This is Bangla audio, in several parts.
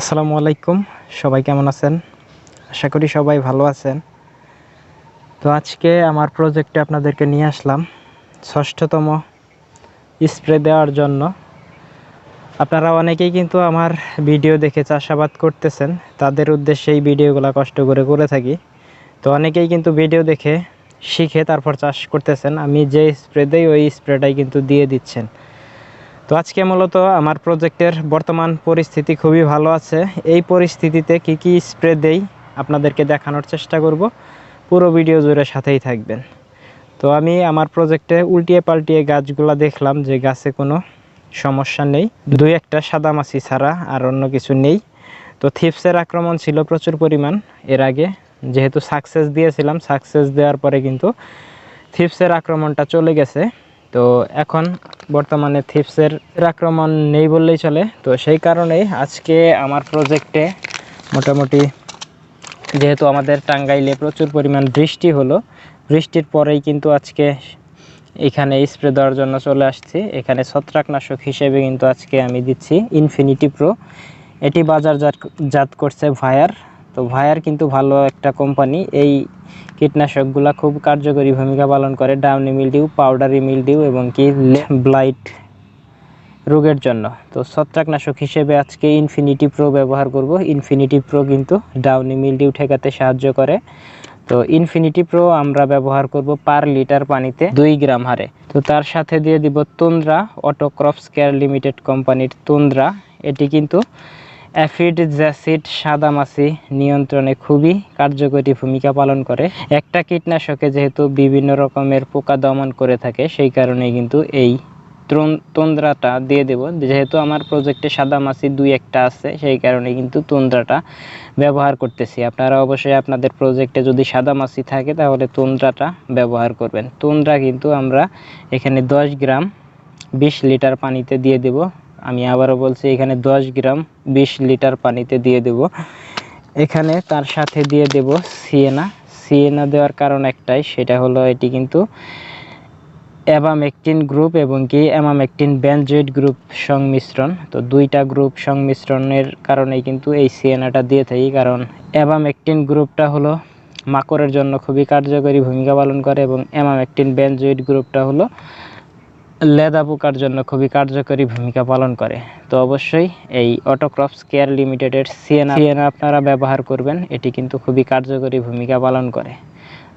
আসসালামু আলাইকুম। সবাই কেমন আছেন? আশা করি সবাই ভালো আছেন। তো আজকে আমার প্রজেক্টে আপনাদেরকে নিয়ে আসলাম ষষ্ঠতম স্প্রে দেওয়ার জন্য। আপনারা অনেকেই কিন্তু আমার ভিডিও দেখে চাষাবাদ করতেছেন। তাদের উদ্দেশ্যে এই ভিডিওগুলো কষ্ট করে করে থাকি। তো অনেকেই কিন্তু ভিডিও দেখে শিখে তারপর চাষ করতেছেন। আমি যে স্প্রে দেই, ওই স্প্রেটাই কিন্তু দিয়ে দিচ্ছেন। তো আজকে মূলত আমার প্রজেক্টের বর্তমান পরিস্থিতি খুবই ভালো আছে। এই পরিস্থিতিতে কি কি স্প্রে দেই আপনাদেরকে দেখানোর চেষ্টা করব। পুরো ভিডিও জুড়ে সাথেই থাকবেন। তো আমি আমার প্রজেক্টে উল্টিয়ে পাল্টিয়ে গাছগুলো দেখলাম যে গাছে কোনো সমস্যা নেই। দুই একটা সাদামাছি ছাড়া আর অন্য কিছু নেই। তো থিপসের আক্রমণ ছিল প্রচুর পরিমাণ এর আগে। যেহেতু সাকসেস দিয়েছিলাম সাকসেস দেওয়ার পরে কিন্তু থিপসের আক্রমণটা চলে গেছে। তো এখন বর্তমানে থিপসের আক্রমণ নেই বললেই চলে। তো সেই কারণেই আজকে আমার প্রজেক্টে মোটামুটি যেহেতু আমাদের টাঙ্গাইলে প্রচুর পরিমাণ বৃষ্টি হলো, বৃষ্টির পরেই কিন্তু আজকে এখানে স্প্রে দেওয়ার জন্য চলে আসছি। এখানে ছত্রাকনাশক হিসেবে কিন্তু আজকে আমি দিচ্ছি ইনফিনিটি প্রো এটি বাজারজাত জাত করছে ভায়ার। তো ভায়ার কিন্তু ভালো একটা কোম্পানি এই কীটনাশকগুলা খুব কার্যকরী ভূমিকা পালন করে ডাউনি মিলডিউ, পাউডারি মিলডিউ এবং কি ব্লাইট রোগের জন্য। তো ছত্রাকনাশক হিসেবে আজকে ইনফিনিটি প্রো ব্যবহার করব। ইনফিনিটি প্রো কিন্তু ডাউনি মিলডিউ ঠেকাতে সাহায্য করে। তো ইনফিনিটি প্রো আমরা ব্যবহার করব পার লিটার পানিতে দুই গ্রাম হারে। তো তার সাথে দিয়ে দিব তুন্দ্রা অটোক্রপস কেয়ার লিমিটেড কোম্পানির তুন্দ্রা। এটি কিন্তু অ্যাফিড, জ্যাসিড, সাদামাছি নিয়ন্ত্রণে খুবই কার্যকরী ভূমিকা পালন করে। একটা কীটনাশকে যেহেতু বিভিন্ন রকমের পোকা দমন করে থাকে, সেই কারণে কিন্তু এই তন্দ্রাটা দিয়ে দেব। যেহেতু আমার প্রজেক্টে সাদামাছি দুই একটা আছে, সেই কারণে কিন্তু তন্দ্রাটা ব্যবহার করতেছি। আপনারা অবশ্যই আপনাদের প্রজেক্টে যদি সাদামাছি থাকে, তাহলে তন্দ্রাটা ব্যবহার করবেন। তন্দ্রা কিন্তু আমরা এখানে দশ গ্রাম বিশ লিটার পানিতে দিয়ে দেব। আমি আবারও বলছি, এখানে দশ গ্রাম বিশ লিটার পানিতে দিয়ে দেব। এখানে তার সাথে দিয়ে দেব সিয়েনা সিয়েনা দেওয়ার কারণ একটাই, সেটা হলো এটি কিন্তু অ্যাবামেকটিন গ্রুপ এবং কি অ্যামামেকটিন ব্যানজয়েড গ্রুপ সংমিশ্রণ। তো দুইটা গ্রুপ সংমিশ্রণের কারণেই কিন্তু এই সিয়েনাটা দিয়ে থাকি, কারণ অ্যাবামেকটিন গ্রুপটা হলো মাকড়ের জন্য খুবই কার্যকরী ভূমিকা পালন করে এবং অ্যামামেকটিন ব্যানজয়েড গ্রুপটা হলো লেদা পোকার জন্য খুবই কার্যকরী ভূমিকা পালন করে। তো অবশ্যই এই অটোক্রপস কেয়ার লিমিটেডের সিএনা সিএনা আপনারা ব্যবহার করবেন, এটি কিন্তু খুবই কার্যকরী ভূমিকা পালন করে।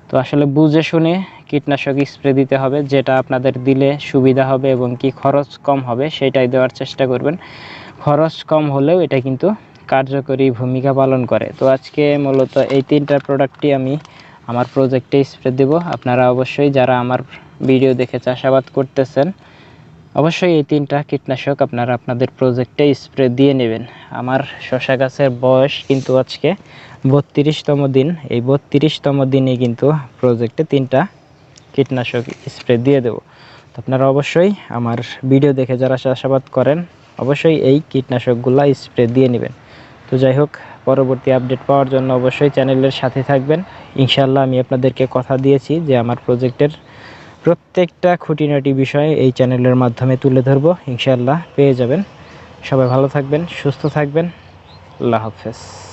তো আসলে বুঝে শুনে কীটনাশক স্প্রে দিতে হবে, যেটা আপনাদের দিলে সুবিধা হবে এবং কি খরচ কম হবে সেটাই দেওয়ার চেষ্টা করবেন। খরচ কম হলেও এটা কিন্তু কার্যকরী ভূমিকা পালন করে। তো আজকে মূলত এই তিনটা প্রোডাক্টই আমি আমার প্রজেক্টে স্প্রে দেব। আপনারা অবশ্যই যারা আমার ভিডিও দেখে চাষাবাদ করতেছেন, অবশ্যই এই তিনটা কীটনাশক আপনারা আপনাদের প্রজেক্টে স্প্রে দিয়ে নেবেন। আমার শশা গাছের বয়স কিন্তু আজকে বত্রিশতম দিন। এই বত্রিশতম দিনে কিন্তু প্রজেক্টে তিনটা কীটনাশক স্প্রে দিয়ে দেব। তো আপনারা অবশ্যই আমার ভিডিও দেখে যারা চাষাবাদ করেন, অবশ্যই এই কীটনাশকগুলো স্প্রে দিয়ে নেবেন। তো যাই হোক, পরবর্তী আপডেট পাওয়ার জন্য অবশ্যই চ্যানেলের সাথে থাকবেন। ইনশাল্লাহ আমি আপনাদেরকে কথা দিয়েছি যে আমার প্রজেক্টের প্রত্যেকটা খুঁটিনাটি বিষয় এই চ্যানেলের মাধ্যমে তুলে ধরব। ইনশাল্লাহ পেয়ে যাবেন। সবাই ভালো থাকবেন, সুস্থ থাকবেন। আল্লাহ হাফেজ।